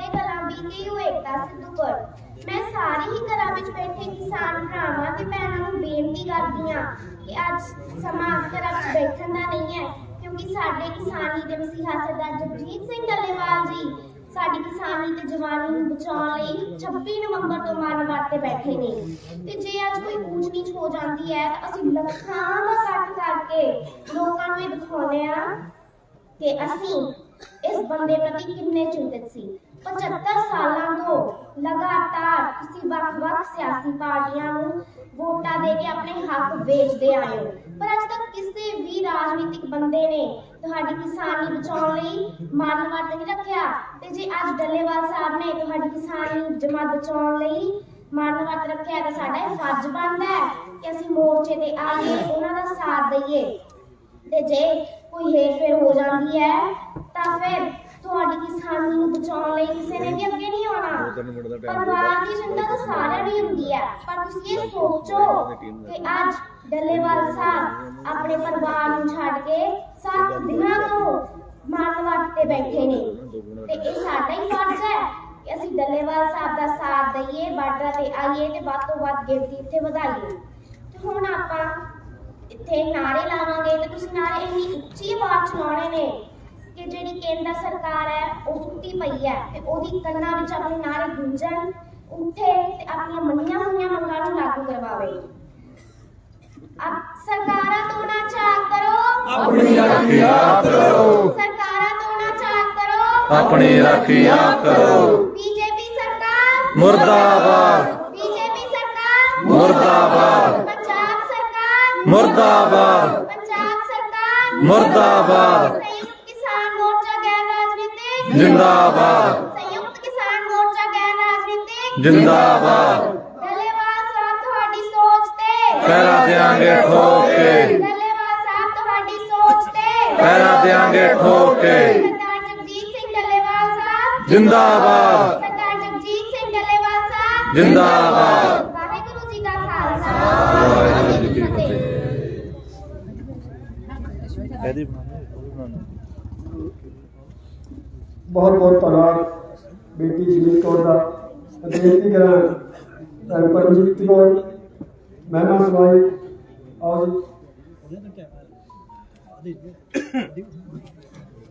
ਦੇ ਕਲਾਂ ਬੀਤੀ ਹੋਏ ਏਕਤਾ ਸਿੱਧੂਪੁਰ ਮੈਂ ਸਾਰੇ ਹੀ ਘਰਾਂ ਵਿੱਚ ਬੈਠੇ ਕਿਸਾਨ ਭਰਾਵਾਂ ਤੇ ਭੈਣਾਂ ਨੂੰ ਬੇਨਤੀ ਕਰਦੀ ਹਾਂ ਕਿ ਅੱਜ ਸਮਾਂ ਘਰਾਂ ਵਿੱਚ ਬੈਠਣ ਦਾ ਨਹੀਂ ਹੈ, ਕਿਉਂਕਿ ਸਾਡੇ ਕਿਸਾਨੀ ਦੇ ਮਸੀਹਾ ਸਰਦਾਰ ਜਗਜੀਤ ਸਿੰਘ ਡੱਲੇਵਾਲ ਜੀ ਸਾਡੀ ਕਿਸਾਨੀ ਤੇ ਜਵਾਨੀ ਨੂੰ ਬਚਾਉਣ ਲਈ 26 ਨਵੰਬਰ ਤੋਂ ਮਾਰਨ ਵਾਸਤੇ ਬੈਠੇ ਨੇ। ਤੇ ਜੇ ਅੱਜ ਕੋਈ ਊਚ ਨੀਚ ਹੋ ਜਾਂਦੀ ਹੈ, ਤਾਂ ਅਸੀਂ ਲੱਖਾਂ ਦਾ ਇਕੱਠ ਕਰਕੇ ਲੋਕਾਂ ਨੂੰ ਇਹ ਦਿਖਾਉਂਦੇ ਆ ਕਿ ਅਸੀਂ ਇਸ ਬੰਦੇ ਪ੍ਰਤੀ ਕਿੰਨੇ ਚਿੰਤਿਤ ਸੀ? 75 ਸਾਲਾਂ ਤੋਂ ਲਗਾਤਾਰ ਤੁਸੀਂ ਵੱਖ-ਵੱਖ ਸਿਆਸੀ ਪਾਰਟੀਆਂ ਨੂੰ ਵੋਟਾਂ ਦੇ ਕੇ ਆਪਣੇ ਹੱਕ ਵੇਚਦੇ ਆਏ ਹੋ। ਪਰ ਅੱਜ ਤੱਕ ਕਿਸੇ ਵੀ ਰਾਜਨੀਤਿਕ ਬੰਦੇ ਨੇ ਤੁਹਾਡੀ ਕਿਸਾਨੀ ਬਚਾਉਣ ਲਈ ਮਨ ਵਰਤ ਨਹੀਂ ਰੱਖਿਆ। ਤੇ ਜੇ ਅੱਜ ਡੱਲੇਵਾਲ ਸਾਹਿਬ ਨੇ ਤੁਹਾਡੀ ਕਿਸਾਨੀ ਜਮਾ ਬਚਾਉਣ ਲਈ ਮਨ ਵਰਤ ਰੱਖਿਆ, ਤਾਂ ਸਾਡਾ ਇਹ ਫਰਜ਼ ਬਣਦਾ ਹੈ ਕਿ ਅਸੀਂ ਮੋਰਚੇ ਤੇ ਆਈਏ ਉਹਨਾਂ ਦਾ ਸਾਥ ਦਈਏ। ਤੇ ਜੇ ਕੋਈ ਹੇਰਫੇਰ ਹੋ ਜਾਂਦੀ ਹੈ ਤਾਂ ਫਿਰ ਤੁਹਾਡੀ ਕਿਸਾਨੀ ਨੂੰ ਬਚਾਉਣ ਲਈ ਕਿਸੇ ਨੇ ਵੀ ਅੱਗੇ ਨਹੀਂ ਆਉਣਾ। ਪਰਿਵਾਰ ਦੀ ਚਿੰਤਾ ਤਾਂ ਸਾਰਿਆਂ ਦੀ ਹੁੰਦੀ ਹੈ ਪਰ ਤੁਸੀਂ ਇਹ ਸੋਚੋ ਕਿ ਅੱਜ ਡੱਲੇਵਾਲ ਸਾਹਿਬ ਆਪਣੇ ਪਰਿਵਾਰ ਨੂੰ ਛੱਡ ਕੇ ਸੱਤ ਦਿਨਾਂ ਤੋਂ ਮਾਨਵਤ ਤੇ ਬੈਠੇ ਨੇ। ਤੇ ਇਹ ਸਾਡਾ ਹੀ ਫਰਜ਼ ਹੈ ਕਿ ਅਸੀਂ ਡੱਲੇਵਾਲ ਸਾਹਿਬ ਦਾ ਸਾਥ ਦਈਏ ਬਾਰਡਰ ਤੇ ਆਈਏ ਤੇ ਵੱਧ ਤੋਂ ਵੱਧ ਗਿਣਤੀ ਇੱਥੇ ਵਧਾਈਏ। ਤੇ ਹੁਣ ਆਪਾਂ ਇੱਥੇ ਨਾਰੇ ਲਾਵਾਂਗੇ ਤੇ ਤੁਸੀਂ ਨਾਰੇ ਇੰਨੀ ਉੱਚੀ ਆਵਾਜ਼ ਸੁਣਾਉਣੇ ਨੇ ਕਿ ਜਿਹੜੀ ਕੇਂਦਰ ਸਰਕਾਰ ਹੈ ਉਹ ਸੁੱਤੀ ਪਈ ਹੈ ਤੇ ਉਹਦੀ ਕੰਨਾਂ ਵਿੱਚ ਆਪਣੇ ਨਾਰੇ ਗੂੰਜਣ ਉੱਠੇ ਤੇ ਆਪਣੀਆਂ ਮੰਨੀਆਂ ਹੋਈਆਂ ਮੰਗਾਂ ਨੂੰ ਲਾਗੂ ਕਰਵਾਵੇ। ਅਬ ਸਰਕਾਰਾਂ ਤੋਂ ਨਾ ਚਾਹ ਕਰੋ। ਆਪਣੀ ਰੱਖਿਆ ਕਰੋ। ਸਰਕਾਰਾਂ ਤੋਂ ਨਾ ਚਾਹ ਕਰੋ। ਆਪਣੀ ਰੱਖਿਆ ਕਰੋ। ਬੀਜੇਪੀ ਸਰਕਾਰ। ਮੁਰਦਾਬਾਦ। ਬੀਜੇਪੀ ਸਰਕਾਰ। ਮੁਰਦਾਬਾਦ। ਪੰਜਾਬ ਸਰਕਾਰ। ਮੁਰਦਾਬਾਦ। ਪੰਜਾਬ ਸਰਕਾਰ। ਮੁਰਦਾਬਾਦ। ਜਿੰਦਾਬਾਦ। ਸੰਯੁਕਤ ਕਿਸਾਨ ਮੋਰਚਾ ਗੈਰ ਰਾਜਨੀਤਿਕ ਜਿੰਦਾਬਾਦ। ਡੱਲੇਵਾਲ ਸਾਹਿਬ ਤੁਹਾਡੀ ਸੋਚ ਤੇ। ਪਹਿਰਾ ਦਿਆਂਗੇ ਠੋਕ ਕੇ। ਡੱਲੇਵਾਲ ਸਾਹਿਬ ਤੁਹਾਡੀ ਸੋਚ ਤੇ। ਪਹਿਰਾ ਦਿਆਂਗੇ ਠੋਕ ਕੇ। ਸਰਦਾਰ ਜਗਜੀਤ ਸਿੰਘ ਡੱਲੇਵਾਲ ਸਾਹਿਬ। ਜਿੰਦਾਬਾਦ। ਸਰਦਾਰ ਜਗਜੀਤ ਸਿੰਘ ਡੱਲੇਵਾਲ ਸਾਹਿਬ। ਜਿੰਦਾਬਾਦ। ਵਾਹਿਗੁਰੂ ਜੀ ਕਾ ਖਾਲਸਾ। ਵਾਹਿਗੁਰੂ ਜੀ ਕੀ ਫਤਿਹ। ਇਹਦੀ ਬਣਾਉਣੀ ਉਹ ਬਣਾਉਣੀ ਬਹੁਤ ਬਹੁਤ ਧੰਨਵਾਦ ਬੇਟੀ ਜੀਵਨ ਕੌਰ ਦਾ ਬੇਨਤੀ ਕਰਾਂ ਭੈਣ ਕੌਰ, ਮਹਿਮਾ ਸਵਾਈ ਆਓ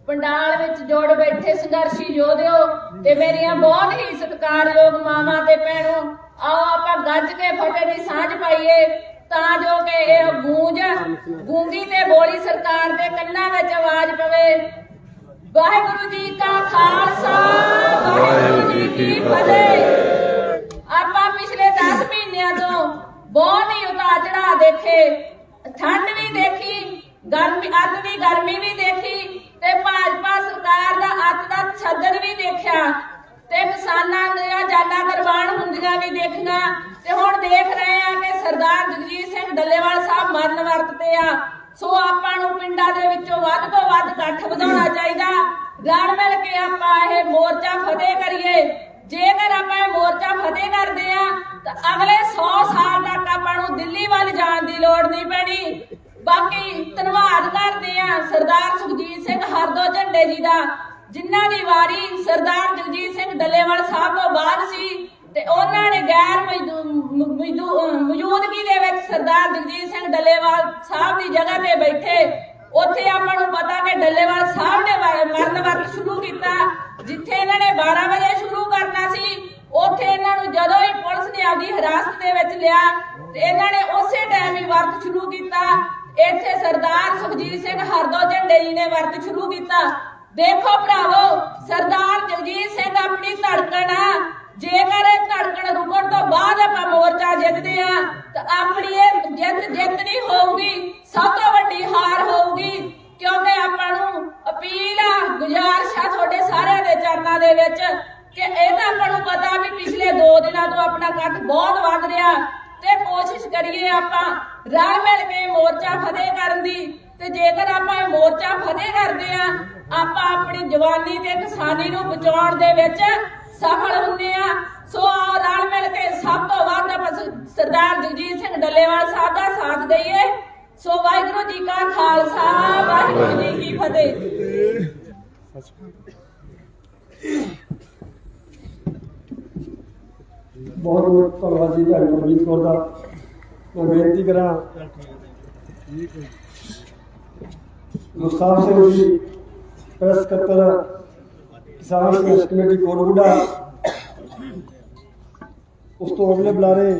ਪੰਡਾਲ ਵਿੱਚ ਜੋੜ ਬੈਠੇ ਸੰਘਰਸ਼ੀ ਯੋਧਿਓ ਤੇ ਮੇਰੀਆਂ ਬਹੁਤ ਹੀ ਸਤਿਕਾਰਯੋਗ ਮਾਵਾਂ ਤੇ ਭੈਣੋ, ਆਓ ਆਪਾਂ ਗੱਜ ਕੇ ਫਤਿਹ ਦੀ ਸਾਂਝ ਪਾਈਏ, ਤਾਂ ਜੋ ਕਿ ਇਹ ਗੂੰਜ, ਗੂੰਗੀ ਤੇ ਬੋਲੀ ਸਰਕਾਰ ਦੇ ਕੰਨਾਂ ਵਿੱਚ ਆਵਾਜ਼ ਪਵੇ। ਵਾਹਿਗੁਰੂ ਜੀ ਕਾ ਖਾਲਸਾ, ਵਾਹਿਗੁਰੂ ਜੀ ਕੀ ਫਤਿਹ। ਆਪਾਂ ਪਿਛਲੇ 10 ਮਹੀਨਿਆਂ ਤੋਂ ਬਹੁਤ ਹੀ ਉਤਾਰ ਚੜਾ ਦੇਖੇ। ਠੰਡ ਵੀ ਦੇਖੀ, ਗਰਮੀ ਅੱਤ ਦੀ ਗਰਮੀ ਵੀ ਦੇਖੀ ਤੇ ਭਾਜਪਾ ਸਰਕਾਰ ਦਾ ਅੱਤ ਦਾ ਛੱਦਣ ਵੀ ਦੇਖਿਆ। ਤੇ ਕਿਸਾਨਾਂ ਦੀਆਂ ਜਾਨਾਂ ਕੁਰਬਾਨ ਹੁੰਦੀਆਂ ਵੀ ਦੇਖੀਆਂ। ਤੇ ਹੁਣ ਦੇਖ ਰਹੇ ਆ ਕਿ ਸਰਦਾਰ ਜਗਜੀਤ ਸਿੰਘ ਡੱਲੇਵਾਲ ਸਾਹਿਬ ਮਰਨ ਵਰਤ ਤੇ ਆ। ਸੋ ਆਪਾਂ ਨੂੰ ਪਿੰਡਾਂ ਦੇ ਵਿੱਚੋਂ ਵੱਧ ਤੋਂ ਵੱਧ ਇਕੱਠ ਵਧਾਉਣਾ ਚਾਹੀਦਾ। ਰਲ ਮਿਲ ਕੇ ਆਪਾਂ ਇਹ ਮੋਰਚਾ ਫਤਿਹ ਕਰੀਏ। ਜੇਕਰ ਆਪਾਂ ਇਹ ਮੋਰਚਾ ਫਤਿਹ ਕਰਦੇ ਆ ਤਾਂ ਅਗਲੇ 100 ਸਾਲ ਤੱਕ ਆਪਾਂ ਨੂੰ ਦਿੱਲੀ ਵੱਲ ਜਾਣ ਦੀ ਲੋੜ ਨਹੀਂ ਪੈਣੀ। ਬਾਕੀ ਧੰਨਵਾਦ ਕਰਦੇ ਆ ਸਰਦਾਰ ਸੁਖਜੀਤ ਸਿੰਘ ਹਰਦੋ ਝੰਡੇ ਜੀ ਦਾ, ਜਿਨ੍ਹਾਂ ਦੀ ਵਾਰੀ ਸਰਦਾਰ ਜਗਜੀਤ ਸਿੰਘ ਡੱਲੇਵਾਲ ਸਾਹਿਬ ਤੋਂ ਬਾਅਦ ਸੀ। ਤੇ ਉਹਨਾਂ ਨੇ ਗੈਰ ਮੌਜੂਦਗੀ ਦੇ ਵਿੱਚ ਸਰਦਾਰ ਜਗਜੀਤ ਸਿੰਘ ਡੱਲੇਵਾਲ ਸਾਹਿਬ ਦੀ ਜਗ੍ਹਾ ਤੇ ਬੈਠੇ। ਉੱਥੇ ਆਪਾਂ ਨੂੰ ਪਤਾ ਕਿ ਡੱਲੇਵਾਲ ਸਾਹਿਬ ਨੇ ਮਰਨ ਵਰਤ ਸ਼ੁਰੂ ਕੀਤਾ, ਜਿੱਥੇ ਇਹਨਾਂ ਨੇ 12 ਵਜੇ ਸ਼ੁਰੂ ਕਰਨਾ ਸੀ। ਉੱਥੇ ਇਹਨਾਂ ਨੂੰ ਜਦੋਂ ਹੀ ਪੁਲਿਸ ਨੇ ਆਪਦੀ ਹਿਰਾਸਤ ਦੇ ਵਿੱਚ ਲਿਆ, ਤੇ ਇਹਨਾਂ ਨੇ ਉਸੇ ਟਾਈਮ ਹੀ ਵਰਤ ਸ਼ੁਰੂ ਕੀਤਾ। ਇੱਥੇ ਸਰਦਾਰ ਸੁਖਜੀਤ ਸਿੰਘ ਹਰਦੋ ਝੰਡੇ ਜੀ ਨੇ ਵਰਤ ਸ਼ੁਰੂ ਕੀਤਾ। ਦੇਖੋ ਭਰਾਵੋ, ਸਰਦਾਰ ਜਗਜੀਤ ਸਿੰਘ ਆਪਣੀ ਧੜਕਣ ਆ। ਜੇਕਰ ਇਹ ਧੜਕਣ ਰੁਕਣ ਤੋਂ ਬਾਅਦ ਆਪਾਂ ਮੋਰਚਾ ਜਿੱਤਦੇ ਆ ਤਾਂ ਆਪਣੀ ਇਹ ਜਿੱਤ ਜਿੱਤ ਨਹੀਂ ਹੋਊਗੀ, ਸਭ ਤੋਂ ਵੱਡੀ ਹਾਰ ਹੋਊਗੀ, ਕਿਉਂਕਿ ਆਪਾਂ ਨੂੰ ਅਪੀਲ ਆ, ਗੁਜ਼ਾਰਿਸ਼ ਆ ਤੁਹਾਡੇ ਸਾਰਿਆਂ ਦੇ ਚਰਨਾਂ ਦੇ ਵਿੱਚ ਕਿ ਇਹ ਤਾਂ ਆਪਾਂ ਨੂੰ ਪਤਾ ਵੀ ਪਿਛਲੇ 2 ਦਿਨਾਂ ਤੋਂ ਆਪਣਾ ਇਕੱਠ ਬਹੁਤ ਵੱਧ ਰਿਹਾ। ਤੇ ਕੋਸ਼ਿਸ਼ ਕਰੀਏ ਆਪਾਂ ਰਲ ਮਿਲ ਕੇ ਮੋਰਚਾ ਫਤਿਹ ਕਰਨ ਦੀ, ਤੇ ਜੇਕਰ ਆਪਾਂ ਇਹ ਮੋਰਚਾ ਫਤਿਹ ਕਰਦੇ ਆ ਆਪਾਂ ਆਪਣੀ ਜਵਾਨੀ ਤੇ ਕਿਸਾਨੀ ਨੂੰ ਬਚਾਉਣ ਦੇ ਵਿੱਚ ਸਫਲ ਹੁੰਦੇ ਆ। ਸੋ ਆਓ ਰਲ ਮਿਲ ਕੇ ਸਭ ਤੋਂ ਵੱਧ ਸਰਦਾਰ ਜਗਜੀਤ ਸਿੰਘ ਡੱਲੇਵਾਲ ਸਾਹਿਬ ਦਾ ਸਾਥ ਦਈਏ। ਸੋ ਵਾਹਿਗੁਰੂ ਜੀ ਕਾ ਖਾਲਸਾ, ਵਾਹਿਗੁਰੂ ਜੀ ਕੀ ਫਤਿਹ। ਬਹੁਤ ਬਹੁਤ ਧੰਨਵਾਦ ਜੀ ਭੈਣ ਪਰਮਜੀਤ ਕੌਰ ਦਾ। ਮੈਂ ਬੇਨਤੀ ਕਰਾਂ, ਗੁਰਸਾਹਿਬ ਸਿੰਘ ਜੀ, ਪ੍ਰੈਸ ਸਕੱਤਰ ਕਿਸਾਨ ਸੰਘਰਸ਼ ਕਮੇਟੀ ਕੋਟਬੁੱਢਾ ਉਸ ਤੋਂ ਅਗਲੇ ਬੁਲਾਰੇ